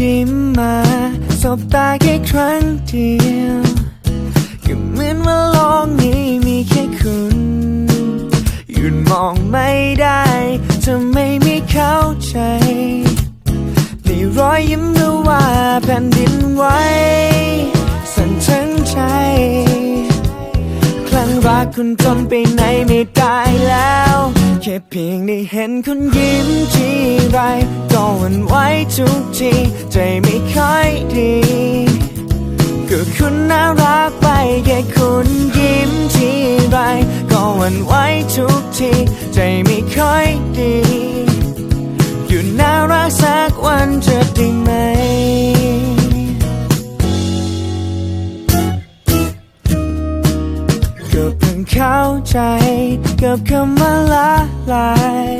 ยิ้มมาสบตาแค่ครั้งเดียวก็เหมือนว่าโลกนี้มีแค่คุณหยุดมองไม่ได้จะไม่มีเข้าใจในรอยยิ้มหรือว่าแผ่นดินไหวสั่นทั้งใจคลั่งรักคุณจนไปไหนไม่ได้แล้ว แค่เพียงได้เห็นคุณยิ้มทีไรก็หวั่นไหวทุกทีใจไม่ค่อยดีก็คุณน่ารักไปแค่คุณยิ้มทีไรก็หวั่นไหวทุกทีใจไม่ค่อยดี อยู่น่ารักสักวันจะด้ไหม ใจกับคำว่าละลาย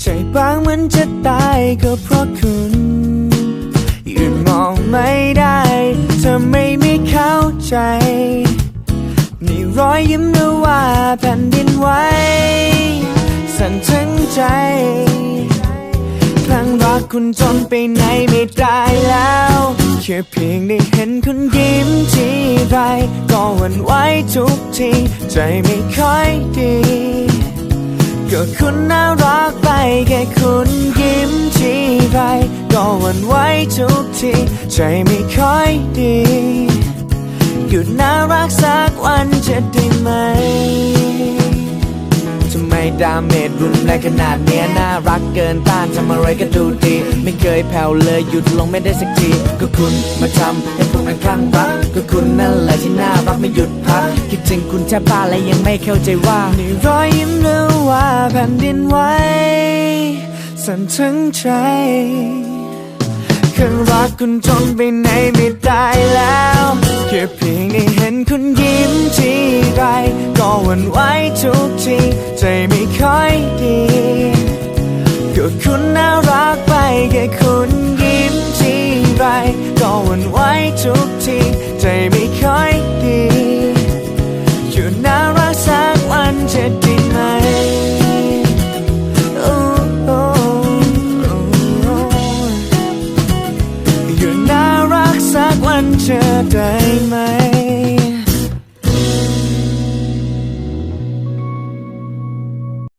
ใจบางเหมือนจะตายก็เพราะคุณยืนมองไม่ได้เธอไม่ไม่เข้าใจนี่รอยยิ้มหรือว่าแผ่นดินไหวสั่นทั้งใจครั้งรักคุณจนไปไหนไม่ได้แล้ว ค่เพียงได้เห็นคุณยิ้มทีไรก็หวั่นไหวทุกทีใจไม่ค่อยดีก็คุณน่ารักไปแค่คุณยิ้มทีไรก็หวั่นไหวทุกทีใจไม่ค่อยดีหยุดน่ารักสักวันจะได้ไหม ทำไมดาเมจรุนแรงขนาดเนี้ยน่ารักเกินต้านทำอะไรก็ดูดี ไม่เคยแผ่วเลยหยุดลงไม่ได้สักที ก็คุณมาทำให้พวกนั้นคลั่งรัก ก็คุณนั่นแหละที่น่ารักไม่หยุดพัก คิดถึงคุณแทบบ้าและยังไม่เข้าใจว่านี่รอยยิ้มหรือว่าแผ่นดินไหวสั่นทั้งใจครั้งรักคุณจนไปไหนไม่ได้ คุณยิ้มทีไรก็หวั่นไหวทุกทีใจไม่ค่อยดีก็คุณน่ารักไปแค่คุณยิ้มทีไรก็หวั่นไหวทุกทีใจไม่ค่อยดีอยู่น่ารักสักวันจะดีไหมอยู่น่ารักสักวันจะได้ไหม